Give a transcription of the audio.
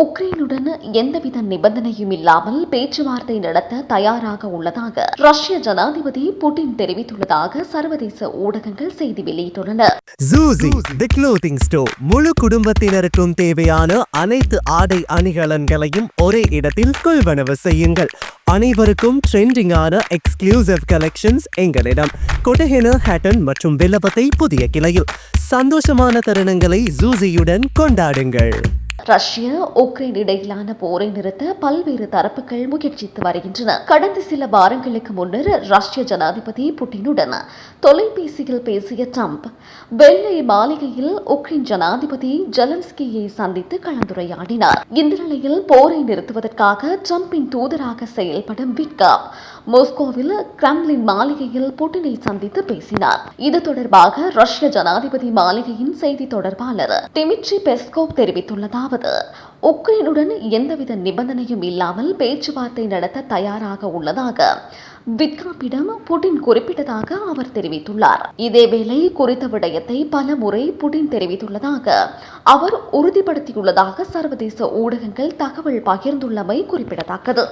உக்ரைனுடன் எந்தவித நிபந்தனையும் இல்லாமல் பேச்சுவார்த்தை நடத்த தயாராக உள்ளதாக ரஷ்ய ஜனாதிபதி புட்டின் தெரிவித்துள்ளதாக சர்வதேச ஊடகங்கள் செய்தி வெளியிட்டுள்ளன. ஜூசி தி க்ளோத்திங் ஸ்டோர் முழு குடும்பத்தினருக்கும் தேவையான அனைத்து ஆடை அணிகலன்களையும் ஒரே இடத்தில் கொள்வனவு செய்யுங்கள். அனைவருக்கும் ட்ரெண்டிங்கான எக்ஸ்க்ளூசிவ் கலெக்ஷன்ஸ் எங்களிடம். கொட்டஹென ஹேட்டன் மற்றும் வில்லபத்தை புதிய கிளையில். சந்தோஷமான தருணங்களை ஜூசியுடன் கொண்டாடுங்கள். ரஷ்யா உக்ரைன் இடையிலான போரை நிறுத்த பல்வேறு தரப்புகள் முயற்சித்து வருகின்றன. கடந்த சில வாரங்களுக்கு முன்னர் ரஷ்ய ஜனாதிபதி புட்டினுடன் தொலைபேசியில் பேசிய ட்ரம்ப் வெள்ளை மாளிகையில் உக்ரைன் ஜனாதிபதி ஜெலன்ஸ்கியை சந்தித்து கலந்துரையாடினார். இந்த நிலையில் போரை நிறுத்துவதற்காக ட்ரம்பின் தூதராக செயல்படும் விட்கா மோஸ்கோவில் கிரெம்லின் மாளிகையில் புட்டினை சந்தித்து பேசினார். இது தொடர்பாக ரஷ்ய ஜனாதிபதி மாளிகையின் செய்தி தொடர்பாளர் டிமிட்ரி பெஸ்கோவ் அதாவது உக்ரைனுடன் எந்தவித நிபந்தனையும் இல்லாமல் பேச்சுவார்த்தை நடத்த தயாராக உள்ளதாக விட்காப்பிடம் புட்டின் குறிப்பிட்டதாக அவர் தெரிவித்துள்ளார். இதேவேளை குறித்த விடயத்தை பல முறை புட்டின் தெரிவித்துள்ளதாக அவர் உறுதிப்படுத்தியுள்ளதாக சர்வதேச ஊடகங்கள் தகவல் பகிர்ந்துள்ளமை குறிப்பிடத்தக்கது.